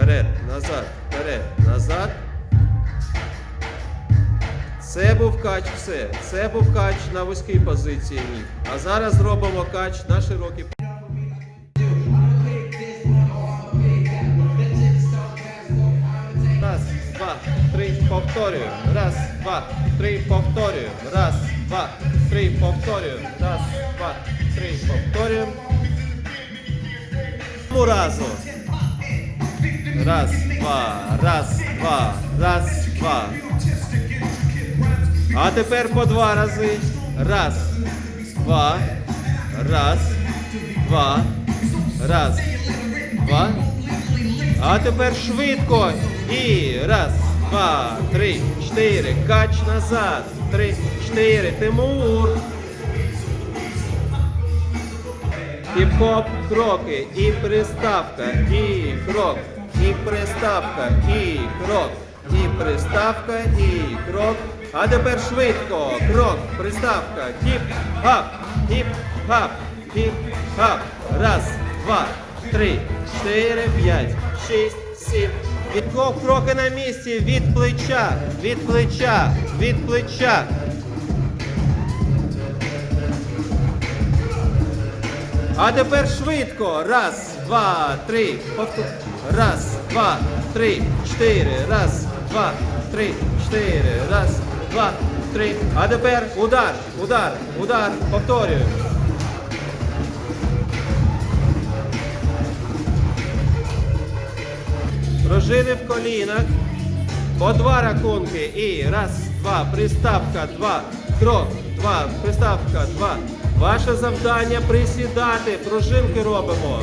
Вперед, назад, вперед, назад. Це був кач, все. Це був кач на вузькій позиції ніг. А зараз зробимо кач на широкій. Раз, два, три, повторюємо. Раз, два, три, повторюємо. Раз, два, три, повторюємо. Раз, два, три, повторюємо. Разу. Раз, два, раз, два, раз, два. А тепер по два рази. Раз, два, раз, два, раз, два. А тепер швидко. І раз, два, три, чотири. Кач назад. Три, чотири. Тимур. Хіп-хоп, кроки, і приставка, і крок, і приставка, і крок, і приставка, і крок. А тепер швидко. Крок, приставка, хіп-хап, хіп-хап, хіп-хап. Раз, два, три, чотири, п'ять, шість, сім. Від кроки на місці, від плеча, від плеча, від плеча. А тепер швидко. Раз, два, три. Повтор. Раз, два, три, чотири. Раз, два, три, чотири. Раз, два, три. А тепер удар, удар, удар. Повторюю. Пружини в колінах. По два рахунки. І раз, два, приставка, два, крок, два, приставка, два. Ваше завдання присідати. Пружинки робимо.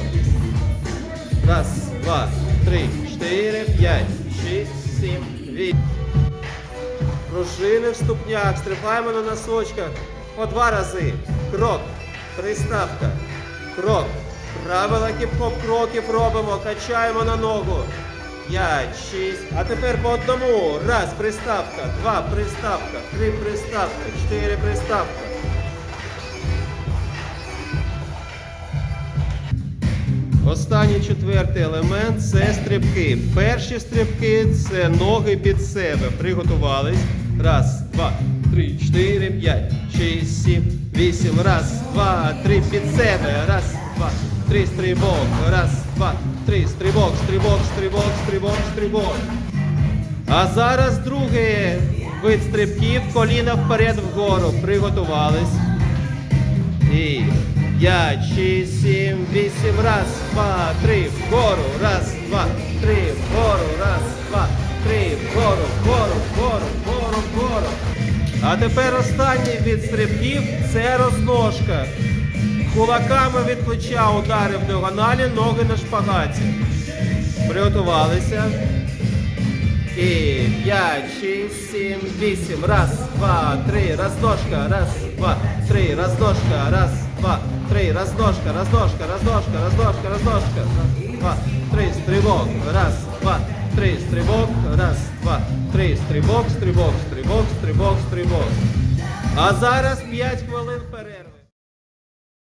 Раз, два, три, чотири, п'ять, шість, сім, вісім. Пружини в ступнях. Стрибаємо на носочках. По два рази. Крок, приставка, крок. Правила хіп-хоп кроків робимо. Качаємо на ногу. П'ять, шість. А тепер по одному. Раз, приставка, два, приставка, три приставка, чотири приставка. Останній четвертий елемент це стрибки. Перші стрибки це ноги під себе. Приготувались. Раз, два, три, чотири, п'ять, шість, сім, вісім. Раз, два, три під себе. Раз, два, три, стрибок. Раз, два, три, стрибок, стрибок, стрибок, стрибок, стрибок. А зараз другий вид стрибків. Коліна вперед вгору. Приготувались. І п'ять, шість, сім, вісім, раз, два, три, вгору, раз, два, три, вгору, раз, два, три, вгору, вгору, вгору, вгору, вгору. А тепер останній від стрибків це розножка. Кулаками від плеча удари в діагоналі, ноги на шпагаті. Приготувалися. І п'ять, шість, сім, вісім. Раз, два, три, розножка, раз, два, три, розножка, раз, два, три, раздошка, раздошка, раздошка, раздошка, раздошка. Раз, два, три, стрибок, раз, два, три, стрибок, раз, два, три, стрибок, стрибок, стрибок, стрибок, стрибок. А зараз 5 хвилин перерви.